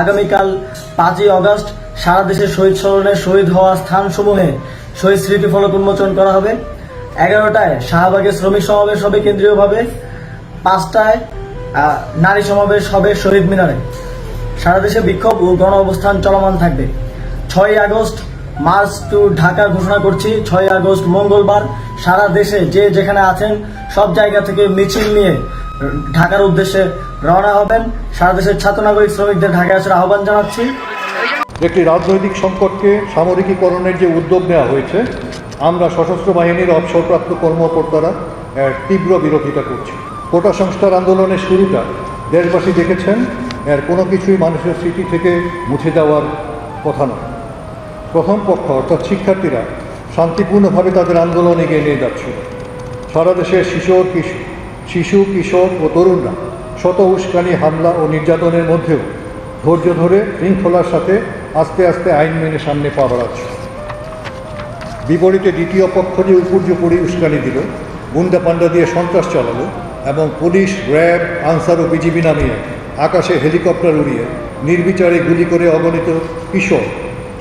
আগামীকাল পাঁচই অগস্ট সারা দেশে শহীদ স্মরণে শহীদ হওয়া স্থানসমূহে শহীদ স্মৃতি ফলক উন্মোচন করা হবে। এগারোটায় শাহবাগে শ্রমিক সমাবেশ হবে কেন্দ্রীয়ভাবে। পাঁচটায় নারী সমাবেশ হবে শহীদ মিনারে। সারা দেশে বিক্ষোভ ও গণ অবস্থান চলমান থাকবে। ছয় আগস্ট মার্চ টু ঢাকা ঘোষণা করছি। ছয় আগস্ট মঙ্গলবার সারা দেশে যে যেখানে আছেন সব জায়গা থেকে মিছিল নিয়ে ঢাকার উদ্দেশ্যে রওনা হবেন সারা দেশের ছাত্র নাগরিক শ্রমিকদের ঢাকায় আসার আহ্বান জানাচ্ছি। একটি রাজনৈতিক সংকটকে সামরিকীকরণের যে উদ্যোগ নেওয়া হয়েছে, আমরা সশস্ত্র বাহিনীর অবসরপ্রাপ্ত কর্মকর্তারা তীব্র বিরোধিতা করছি। কোটা সংস্কার আন্দোলনের শুরুটা দেশবাসী দেখেছেন, এর কোনো কিছুই মানুষের স্মৃতি থেকে মুছে যাওয়ার কথা নয়। প্রথম পক্ষ, অর্থাৎ শিক্ষার্থীরা, শান্তিপূর্ণভাবে তাদের আন্দোলন এগিয়ে নিয়ে যাচ্ছিল সারা দেশের শিশু কিশোর শিশু, কিশোর ও তরুণরা শত উস্কানি, হামলা ও নির্যাতনের মধ্যেও ধৈর্য ধরে শৃঙ্খলার সাথে আস্তে আস্তে আইন মেনে সামনে পা বাড়াচ্ছে। বিপরীতে দ্বিতীয় পক্ষ যে উপর্যুপরি উস্কানি দিল, গুন্ডা পান্ডা দিয়ে সন্ত্রাস চালালো এবং পুলিশ, র্যাব, আনসার ও বিজিবি নামিয়ে আকাশে হেলিকপ্টার উড়িয়ে নির্বিচারে গুলি করে অগণিত কিশোর,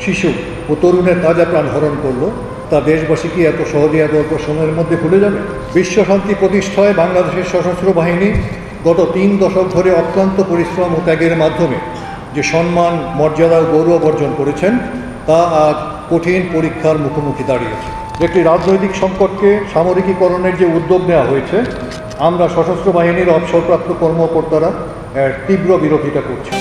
শিশু ও তরুণের তাজা প্রাণ হরণ করল। তা দেশবাসী কি এত সহজে এত অল্প সময়ের মধ্যে ভুলে যাবে? বিশ্ব শান্তি প্রতিষ্ঠায় বাংলাদেশের সশস্ত্র বাহিনী গত তিন দশক ধরে অক্লান্ত পরিশ্রম ও ত্যাগের মাধ্যমে যে সম্মান, মর্যাদা ও গৌরব অর্জন করেছেন, তা আজ কঠিন পরীক্ষার মুখোমুখি দাঁড়িয়েছে। একটি রাজনৈতিক সংকটকে সামরিকীকরণের যে উদ্যোগ নেওয়া হয়েছে, আমরা সশস্ত্র বাহিনীর অবসরপ্রাপ্ত কর্মকর্তারা এর তীব্র বিরোধিতা করছি।